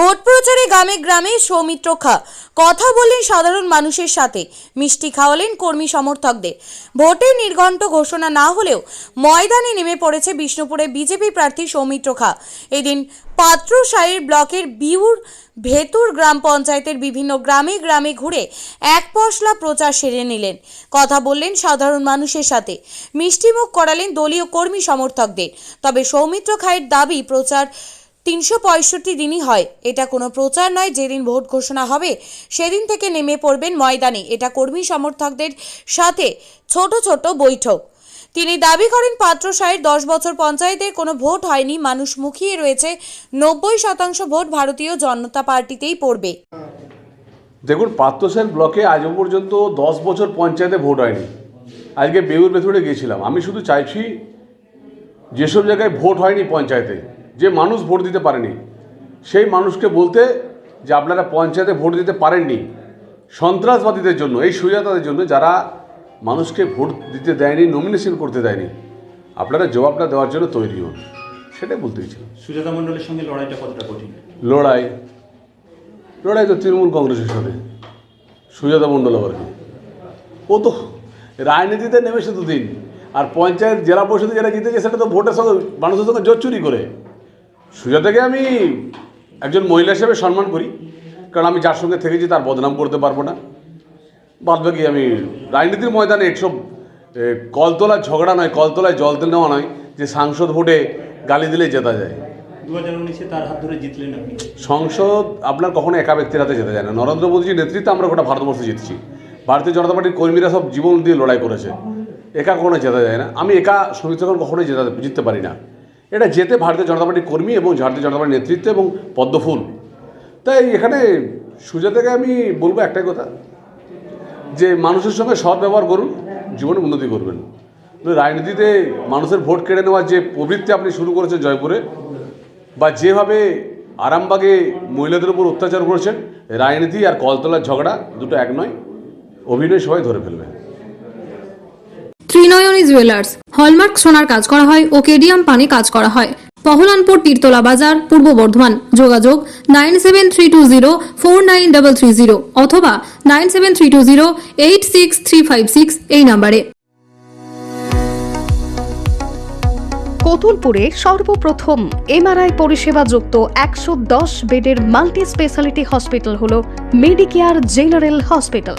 Vote প্রচারে গ্রামে গ্রামে সৌমিত্র খা। কথা বললেন সাধারণ মানুষের সাথে। মিষ্টি খাওয়ালেন কর্মী সমর্থকদের। ভোটের নির্ঘণ্ট ঘোষণা না হলেও ময়দানে নেমে পড়েছে বিষ্ণুপুরে বিজেপি প্রার্থী সৌমিত্র খা। এদিন পাত্রসাহির ব্লকের বিউর ভেতুর গ্রাম পঞ্চায়েতের বিভিন্ন গ্রামে গ্রামে ঘুরে এক পশলা প্রচার সেরে নিলেন। কথা বললেন সাধারণ মানুষের সাথে। মিষ্টিমুখ করালেন দলীয় কর্মী সমর্থকদের। তবে সৌমিত্র খায়ের দাবি, প্রচার তিনশো পঁয়ষট্টি দিনই হয়। এটা কোনো প্রচার নয়, যেদিন ভোট ঘোষণা হবে, সেদিন থেকে নেমে পড়বেন ময়দানে। এটা কর্মী সমর্থকদের সাথে ছোট ছোট বৈঠক। তিনি দাবি করেন পাত্রসাহের দশ বছর পঞ্চায়েতের কোনো ভোট হয়নি, মানুষ মুখিয়ে রয়েছে, নব্বই শতাংশ ভোট ভারতীয় জনতা পার্টিতেই পড়বে। দেখুন পাত্রসেন ব্লকে আজ পর্যন্ত দশ বছর পঞ্চায়েতে ভোট হয়নি। আজকে বেউর ভেতরে গিয়েছিলাম। আমি শুধু চাইছি, যেসব জায়গায় ভোট হয়নি পঞ্চায়েতে যে মানুষ ভোট দিতে পারেনি সেই মানুষকে বলতে যে আপনারা পঞ্চায়েতে ভোট দিতে পারেননি। সন্ত্রাসবাদীদের জন্য এই সুজাতাদের জন্য যারা মানুষকে ভোট দিতে দেয়নি নমিনেশন করতে দেয়নি আপনারা জবাবটা দেওয়ার জন্য তৈরি হন। সেটাই বলতে চাইছিলাম সুজাতা মণ্ডলের সঙ্গে লড়াইটা কতটা কঠিন? লড়াই লড়াই তো তৃণমূল কংগ্রেসের সাথে সুজাতা মণ্ডল আবার কি? ও তো রাজনীতিতে নেমেছে দুদিন আর পঞ্চায়েত জেলা পরিষদে যারা জিতেছে সেটা তো ভোটের সঙ্গে মানুষের সঙ্গে জোর চুরি করে। সুজাতাকে আমি একজন মহিলা হিসেবে সম্মান করি কারণ আমি যার সঙ্গে থেকেছি তার বদনাম করতে পারব না। বাদ বাকি আমি রাজনীতির ময়দানে এসব এ, কলতলার ঝগড়া নয় কলতলায় জল তেল নেওয়া নয় যে সাংসদ ভোটে গালি দিলে জেতা যায়। দু হাজার উনিশে তার হাত ধরে জিতলেন আপনি। সংসদ আপনার কখনো একা ব্যক্তির হাতে যেতে যায় না। নরেন্দ্র মোদীজির নেতৃত্বে আমরা গোটা ভারতবর্ষে জিতছি। ভারতীয় জনতা পার্টির কর্মীরা সব জীবন দিয়ে লড়াই করেছে। একা কখনো জেতা যায় না। আমি একা সমিতিগণ কখনোই জেতা জিততে পারি না। এটা যেতে ভারতীয় জনতা পার্টির কর্মী এবং ভারতীয় জনতা পার্টির নেতৃত্ব এবং পদ্মফুল। তাই এখানে সুজাতাকে আমি বলব একটাই কথা, যে মানুষের সঙ্গে সৎ ব্যবহার করুন, জীবনে উন্নতি করবেন। রাজনীতিতে মানুষের ভোট কেড়ে নেওয়ার যে প্রবৃত্তি আপনি শুরু করেছেন জয়পুরে, বা যেভাবে আরামবাগে মহিলাদের উপর অত্যাচার করেছেন, রাজনীতি আর কলতলার ঝগড়া দুটো এক নয়, অভিনয় সবাই ধরে ফেলবে। ত্রিনয়নী জুয়েলার্স। হলমার্ক সোনার কাজ করা হয় ও কেডিয়াম পানি কাজ করা হয়। পহলানপুর তীরতলা বাজার, পূর্ব বর্ধমান। যোগাযোগ nine seven three two zero four nine double three zero অথবা nine seven three two zero eight six three five six এই নাম্বারে। কতুলপুরে সর্বপ্রথম এমআরআই পরিষেবা যুক্ত একশো দশ বেডের মাল্টি স্পেশালিটি হসপিটাল হল মেডিকেয়ার জেনারেল হসপিটাল।